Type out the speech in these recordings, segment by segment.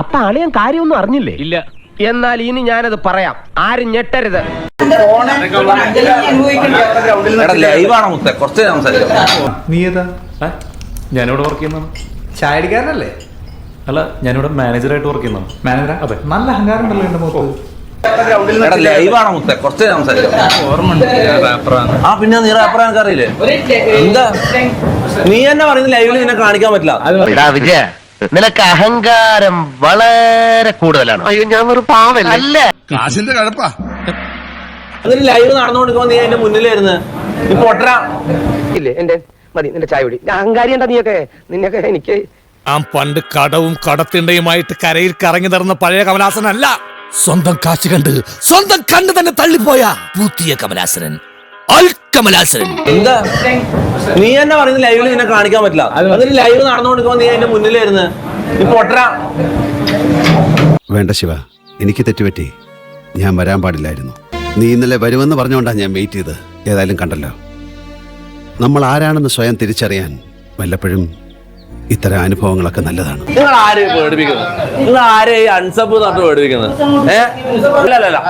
അപ്പൊ അളിയൻ കാര്യമൊന്നും അറിഞ്ഞില്ലേ? ഇല്ല. എന്നാൽ ഇനി ഞാനത് പറയാം. ആരും ഞെട്ടരുത്. എടാ ലൈവാണ് മുത്തേ? കുറച്ച് നേരം സംസാരിക്കാം. നീ ഏതാ? ഞാനിവിടെ വർക്ക് ചെയ്യുന്നതാണ്. ചായടിക്കാരനല്ലേ? അല്ല ഞാനിവിടെ മാനേജറായിട്ട് വർക്ക് ചെയ്യുന്നതാണ്. മാനേജർ അതെ. നല്ല അഹങ്കാരം ഉണ്ടല്ലോ എന്റെ മുഖത്ത്. എടാ ലൈവാണ് മുത്തേ? കുറച്ച് നേരം സംസാരിക്കാം. റാപ്പറാണ് ആ പിന്നെ നീ റാപ്പർ എനിക്ക് അറിയില്ലേ? എന്താ? നീ തന്നെ പറയുന്നത് ലൈവിൽ നിന്നെ കാണിക്കാൻ പറ്റില്ല. വിജയ. നിനക്ക് അഹങ്കാരം വളരെ കൂടുതലാണ്. അയ്യോ ഞാൻ ഒരു പാവല്ല? അല്ല. കാശിന്റെ കഴപ്പാ. അതൊരു ലൈവ് നടന്നുകൊണ്ടിരിക്കുമ്പോ നീ എന്റെ മുന്നിലായിരുന്നു നീ പൊട്ടരാ ഇല്ലേ എന്റെ മതി നിന്റെ ചായ കുടി. അഹങ്കാരി എന്താ നീയൊക്കെ? നിന്നൊക്കെ എനിക്ക് ആ പണ്ട് കടവും കടത്തിണ്ടയുമായിട്ട് കരയിൽ കറങ്ങി നടന്ന പഴയ കമലാസനല്ല. സ്വന്തം കാശ് കണ്ട് സ്വന്തം കണ്ണ് തന്നെ തള്ളിപ്പോയ പുതിയ കമലാസനൻ. എന്താ? നീ തന്നെ പറയുന്നത് ലൈവിൽ നിന്നെ കാണിക്കാൻ പറ്റില്ല. അതിന് ലൈവ് നടന്നുകൊണ്ടിരിക്കുമ്പോ നീ എന്റെ മുന്നിലായിരുന്നു. നീ വേണ്ട ശിവ എനിക്ക് തെറ്റുപറ്റി. ഞാൻ വരാൻ പാടില്ലായിരുന്നു. നീ ഇന്നലെ വരുമെന്ന് പറഞ്ഞുകൊണ്ടാണ് ഞാൻ വെയിറ്റ് ചെയ്ത്. ഏതായാലും കണ്ടല്ലോ. നമ്മൾ ആരാണെന്ന് സ്വയം തിരിച്ചറിയാൻ വല്ലപ്പോഴും ഇത്തരം അനുഭവങ്ങളൊക്കെ നല്ലതാണ്. നിങ്ങൾ ആരെയും പേടിപ്പിക്കുന്നത്? നിങ്ങൾ ആരെയും അൺസപ്പ് അൺസബ് നട്ട് പേടിപ്പിക്കുന്നത്? ഏഹ് അല്ല അല്ല അല്ല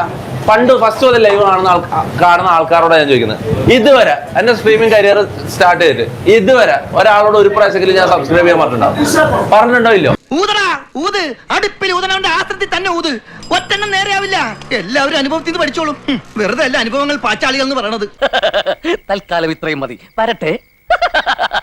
പണ്ട് ഫസ്റ്റ് മുതൽ ലൈവ് കാണുന്ന ആൾ കാണുന്ന ആൾക്കാരോട് ഞാൻ ചോദിക്കുന്നത്. ഇതുവരെ എന്റെ സ്ട്രീമിംഗ് കരിയർ സ്റ്റാർട്ട് ചെയ്തിട്ട് ഇതുവരെ ഒരാളോട് ഒരു പ്രാവശ്യമെങ്കിലും ഞാൻ സബ്സ്ക്രൈബ് ചെയ്യാൻ പറഞ്ഞിട്ടുണ്ടാവും പറഞ്ഞിട്ടുണ്ടോ ഇല്ലോ ഊതടാ ഊത്. അടുപ്പിൽ ഊതനവന്റെ ആസ്ത്രത്തിൽ തന്നെ ഊത്. ഒറ്റെണ്ണം നേരെയാവില്ല. എല്ലാവരും അനുഭവത്തിൽ നിന്ന് പഠിച്ചോളും. വെറുതെ അല്ല അനുഭവങ്ങൾ പാച്ചാളികൾ എന്ന് പറയണത്. തൽക്കാലം ഇത്രയും മതി. വരട്ടെ.